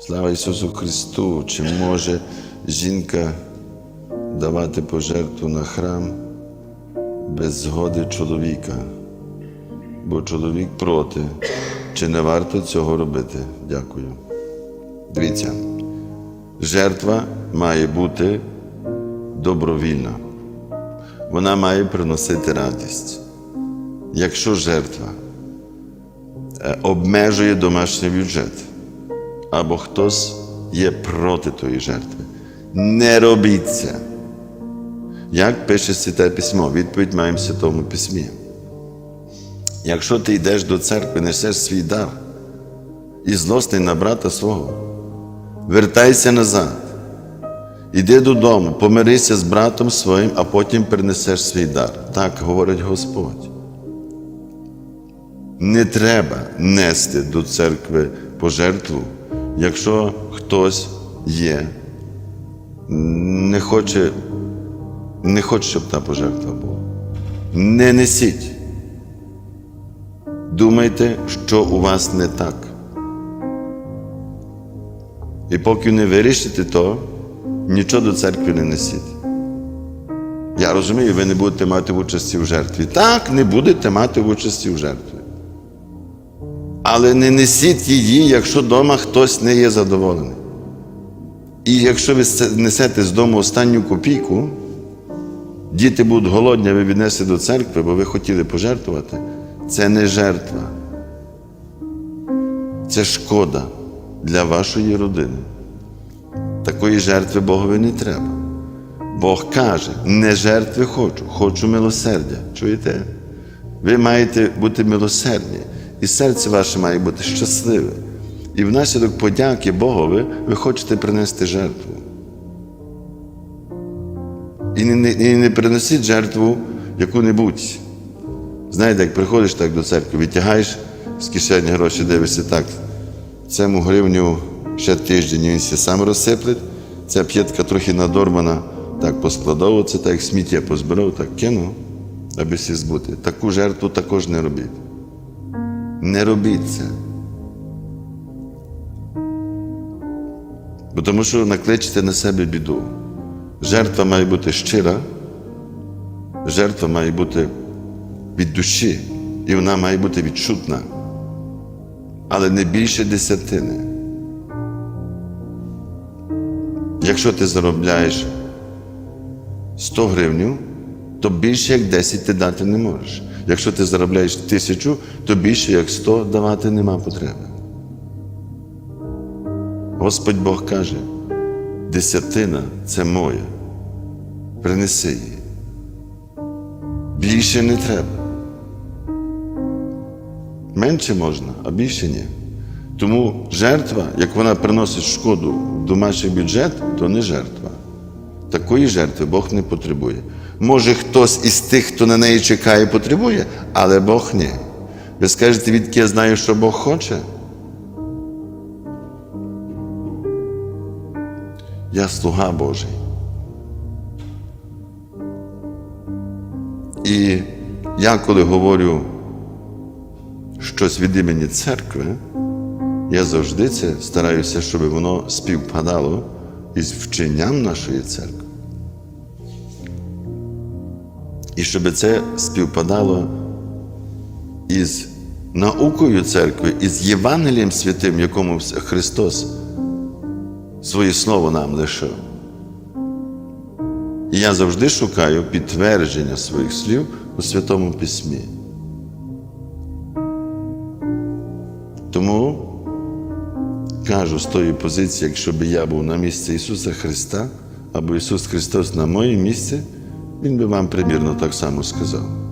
Слава Ісусу Христу! Чи може жінка давати пожертву на храм без згоди чоловіка? Бо чоловік проти. Чи не варто цього робити? Дякую. Дивіться, жертва має бути добровільна. Вона має приносити радість. Якщо жертва е, обмежує домашній бюджет, або хтось є проти тої жертви, не робіть це. Як пише Святе письмо, відповідь маємо в Святому Письмі. Якщо ти йдеш до церкви, несеш свій дар і злосний на брата свого, вертайся назад. Іди додому, помирися з братом своїм, а потім принесеш свій дар. Так говорить Господь. Не треба нести до церкви пожертву, якщо хтось є, не хоче, не хоче, щоб та пожертва була. Не несіть. Думайте, що у вас не так. І поки не вирішите то, нічого до церкви не несіть. Я розумію, ви не будете мати участі в жертві. Так, не будете мати участі в жертві. Але не несіть її, якщо вдома хтось не є задоволений. І якщо ви несете з дому останню копійку, діти будуть голодні, ви віднесете до церкви, бо ви хотіли пожертвувати, це не жертва. Це шкода для вашої родини. Такої жертви Богові не треба. Бог каже, не жертви хочу, хочу милосердя. Чуєте? Ви маєте бути милосердні, і серце ваше має бути щасливе. І внаслідок подяки Богові ви хочете принести жертву. І не, і не приносіть жертву яку-небудь. Знаєте, як приходиш так до церкви, витягаєш з кишені гроші, дивишся так. Цьому гривню ще тиждень він все сам розсипле. Ця п'ятка трохи надормана, так поскладав, це так як сміття позбирав, так кинув, аби всі збути. Таку жертву також не робіть. Не робіть це. Бо тому що накличете на себе біду. Жертва має бути щира, жертва має бути від душі, і вона має бути відчутна, але не більше десятини. Якщо ти заробляєш 100 гривень, то більше як 10 ти дати не можеш. Якщо ти заробляєш тисячу, то більше як 100 давати нема потреби. Господь Бог каже, десятина це моя. Принеси її. Більше не треба. Менше можна, а більше ні. Тому жертва, як вона приносить шкоду в домашній бюджет, то не жертва. Такої жертви Бог не потребує. Може, хтось із тих, хто на неї чекає, потребує, але Бог ні. Ви скажете, відки я знаю, що Бог хоче? Я слуга Божий. І я, коли говорю щось від імені церкви, я завжди це стараюся, щоб воно співпадало із вченням нашої церкви. І щоб це співпадало із наукою церкви, із Євангелієм святим, якому Христос своє слово нам лишив. І я завжди шукаю підтвердження своїх слів у Святому Письмі. Кажу з тої позиції, якщо б я був на місці Ісуса Христа, або Ісус Христос на моє місце, Він би вам примірно так само сказав.